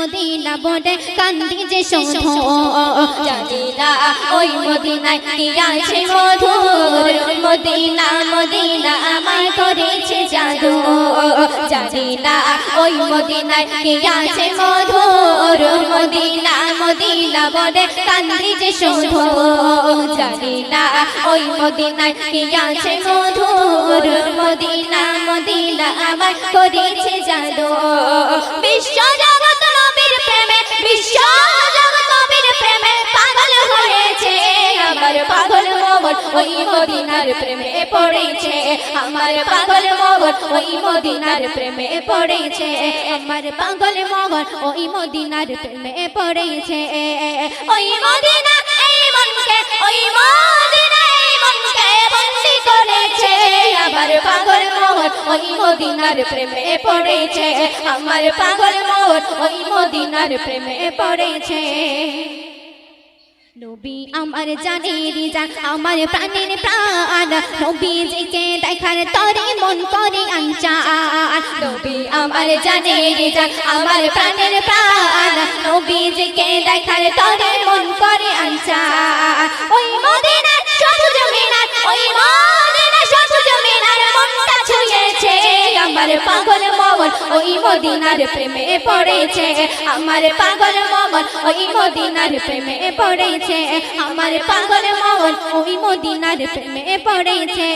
Medina বলে কান্দি যে শোধ। জানি না ওই মদিনায় কি আছে মধুর মদিনা মদিনা আমায় করেছে জাদু। ওই কি আছে মধুর মদিনা মদিনা কান্দি যে ওই কি আছে মধুর মদিনা মদিনা আমায় করেছে জাদু। পাগল হয়েছে। ওই মদিনার প্রেমে পড়েছে। আমার পাগল মোহন ওই মদিনার প্রেমে পড়েছে। আমার পাগল মোহন ওই মদিনার প্রেমে পড়েছে। ওই মদিনা, এই মনকে ওই মদিনা ওই মদিনার প্রেমে পড়েছে। আমার পাগল মোহন ওই মদিনার প্রেমে পড়েছে। নবী আমার জানের জান আমার প্রাণের প্রাণ। নবীজিকে দেখার তরে মন করে আঞ্চান নবী আমার জানের জান আমার প্রাণের প্রাণ। নবীজিকে দেখার তরে মন আমার পাগল মন ওই মদিনার প্রেমে পড়েছে। আমার পাগল মন ওই মদিনার প্রেমে পড়েছে। আমার পাগল মন ওই মদিনার প্রেমে পড়েছে।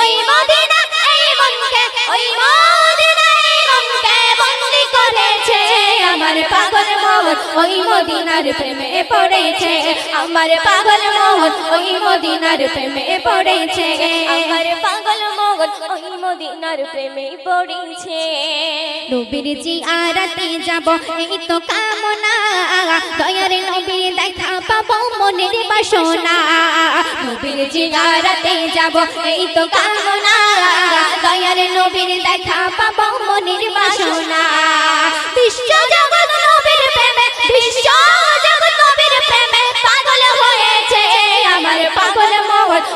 ওই মদিনা, এই মনকে, ওই আমার পাগল মন ওই মদিনার প্রেমে পড়েছে। আমার পাগল মন ওই মদিনার প্রেমে পড়েছে। আমার পাগল মন ওই মদিনার প্রেমে পড়েছে। নবীর আরাতে যাব, এই তো কামনা। দয়ার নবীর দেখা পাবো মনের বাসনা। নবীর আরাতে যাব, এই তো কামনা। দয়ার নবীর দেখা পাবো মনের বাসনা।